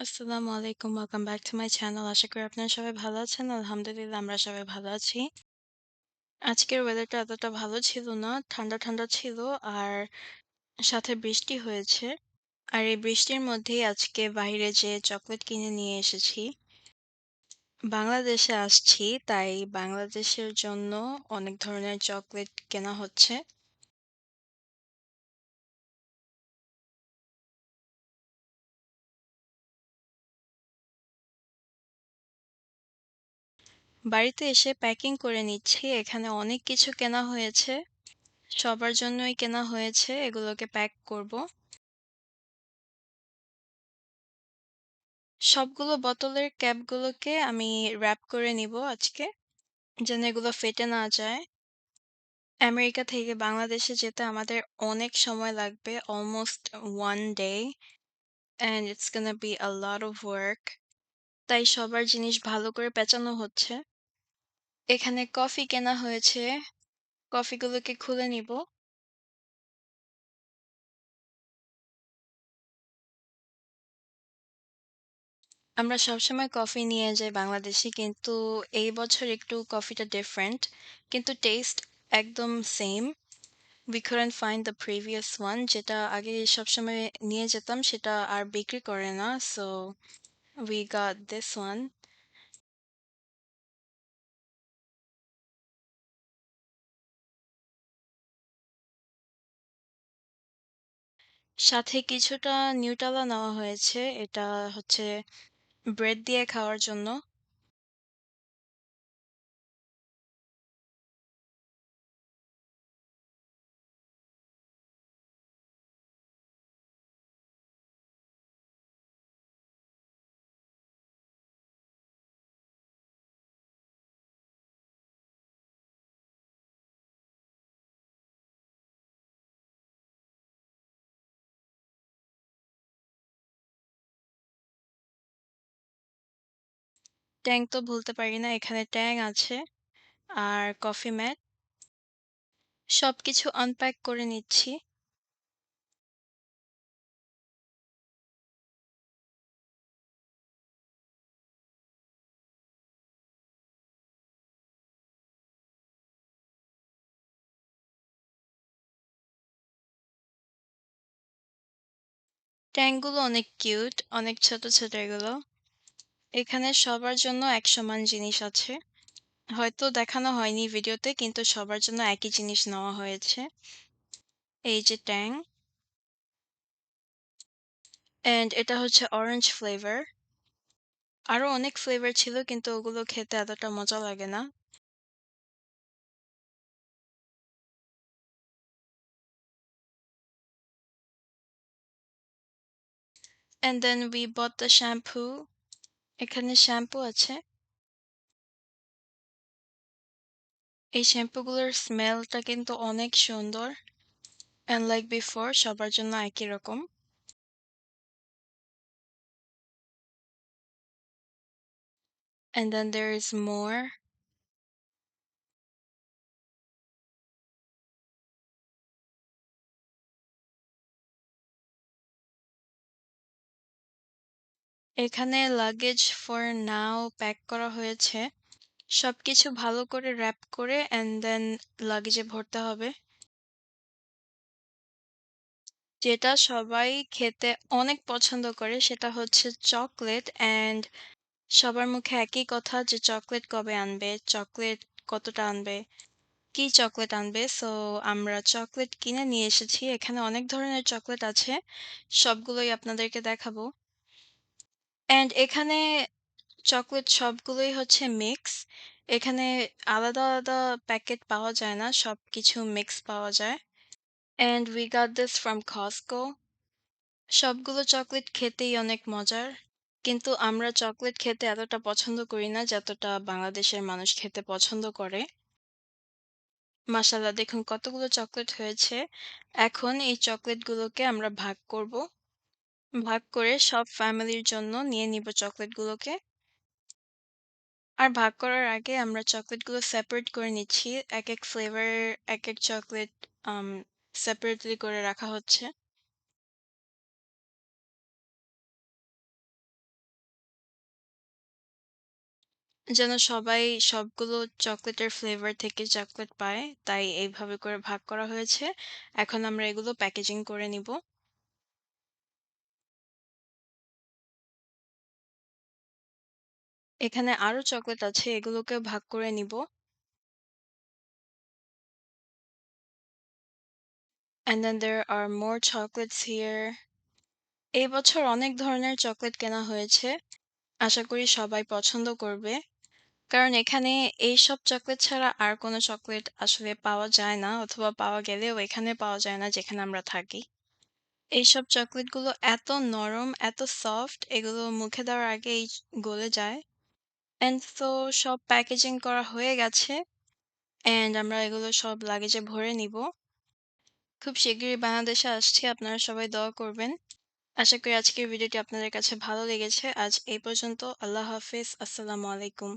আসসালামু আলাইকুম। Welcome back to my channel. আশা করি আপনারা সবাই ভালো আছেন। আলহামদুলিল্লাহ আমরা সবাই ভালো আছি। আজকের ওয়েদারটা এতটা ভালো ছিল না। ঠান্ডা, ঠান্ডা ছিল আর সাথে বৃষ্টি হয়েছে। আর এই বৃষ্টির মধ্যেই আজকে বাইরে যেয়ে চকলেট কিনে নিয়ে এসেছি। বাংলাদেশে আসছি তাই বাংলাদেশের জন্য অনেক ধরনের চকলেট কেনা হচ্ছে। বাড়িতে এসে প্যাকিং করে নিচ্ছি। এখানে অনেক কিছু কেনা হয়েছে। সবার জন্যই কেনা হয়েছে। এগুলোকে প্যাক করব। সবগুলো বোতলের ক্যাপগুলোকে আমি র‍্যাপ করে নিব আজকে। যেন এগুলো ফেটে না যায়। আমেরিকা থেকে বাংলাদেশে যেতে আমাদের অনেক সময় লাগবে। Almost one day and it's gonna be a lot of work. তাই সবার জিনিস ভালো করে পেঁচানো হচ্ছে। এখানে কফি কেনা হয়েছে। কফিগুলোকে খুলে নিব। আমরা সবসময় কফি নিয়ে যাই বাংলাদেশে। কিন্তু এই বছর একটু কফিটা ডিফারেন্ট। কিন্তু টেস্ট একদম same. We couldn't find the previous one, যেটা আগে সবসময় নিয়ে যেতাম, সেটা আর বিক্রি করে না। So we got this one. সাথে কিছুটা নিউটালা নেওয়া হয়েছে। এটা হচ্ছে ব্রেড দিয়ে খাওয়ার জন্য। ট্যাং তো ভুলতে পারি না। এখানে ট্যাং আছে। আর কফি ম্যাট। সবকিছু আনপ্যাক করে নিচ্ছি। ট্যাংগুলো অনেক কিউট। অনেক ছোট, ছোট এগুলো। এখানে সবার জন্য এক সমান জিনিস আছে। হয়তো দেখানো হয়নি ভিডিওতে, কিন্তু সবার জন্য একই জিনিস নেওয়া হয়েছে। এই যে ট্যাং। অ্যান্ড এটা হচ্ছে অরেঞ্জ ফ্লেভার। আরও অনেক ফ্লেভার ছিল, কিন্তু ওগুলো খেতে এতটা মজা লাগে না। And then we bought the shampoo. এখানে শ্যাম্পু আছে। এই শ্যাম্পুগুলোর স্মেলটা কিন্তু অনেক সুন্দর। অ্যান্ড লাইক বিফোর সবার জন্য একই রকম। And then there is more. এখানে লাগেজ ফর নাও প্যাক করা হয়েছে। সব কিছু ভালো করে র‍্যাপ করে অ্যান্ড দেন লাগেজে ভরতে হবে। যেটা সবাই খেতে অনেক পছন্দ করে সেটা হচ্ছে চকলেট অ্যান্ড সবার মুখে একই কথা যে চকলেট কবে আনবে? চকলেট কতটা আনবে? কি চকলেট আনবে? সো আমরা চকলেট কিনে নিয়ে এসেছি। এখানে অনেক ধরনের চকলেট আছে। সবগুলোই আপনাদেরকে দেখাবো। অ্যান্ড এখানে চকোলেট সবগুলোই হচ্ছে মিক্স। এখানে আলাদা, আলাদা প্যাকেট পাওয়া যায় না। সবকিছু মিক্স পাওয়া যায়। And we got this from Costco. সবগুলো চকোলেট খেতেই অনেক মজার। কিন্তু আমরা চকোলেট খেতে এতটা পছন্দ করি না যতটা বাংলাদেশের মানুষ খেতে পছন্দ করে। মাশাআল্লাহ দেখুন কতগুলো চকোলেট হয়েছে। এখন এই চকোলেটগুলোকে আমরা ভাগ করব। ভাগ করে সব ফ্যামিলির জন্য নিয়ে নিব চকলেটগুলোকে। আর ভাগ করার আগে আমরা চকলেটগুলো সেপারেট করে নিচ্ছি। এক এক ফ্লেভার এক এক চকলেট সেপারেটলি করে রাখা হচ্ছে। যেন সবাই সবগুলো চকলেটের ফ্লেভার থেকে চকলেট পায়, তাই এইভাবে করে ভাগ করা হয়েছে। এখন আমরা এগুলো প্যাকেজিং করে নিব। এখানে আরও চকলেট আছে, এগুলোকে ভাগ করে নিব। And then there are more chocolates here. এই বছর অনেক ধরনের চকলেট কেনা হয়েছে। আশা করি সবাই পছন্দ করবে। কারণ এখানে এইসব চকলেট ছাড়া আর কোনো চকলেট আসলে পাওয়া যায় না অথবা পাওয়া গেলেও এখানে পাওয়া যায় না যেখানে আমরা থাকি। এইসব চকলেটগুলো এত নরম, এত সফট এগুলো মুখে দেওয়ার আগেই গলে যায়। অ্যান্ড তো সব প্যাকেজিং করা হয়ে গেছে। অ্যান্ড আমরা এগুলো সব লাগেজে ভরে নিব। খুব শীঘ্রই বাংলাদেশে আসছি। আপনারা সবাই দোয়া করবেন। আশা করি আজকের ভিডিওটি আপনাদের কাছে ভালো লেগেছে। আজ এই পর্যন্ত। আল্লাহ হাফিজ আসসালামু আলাইকুম।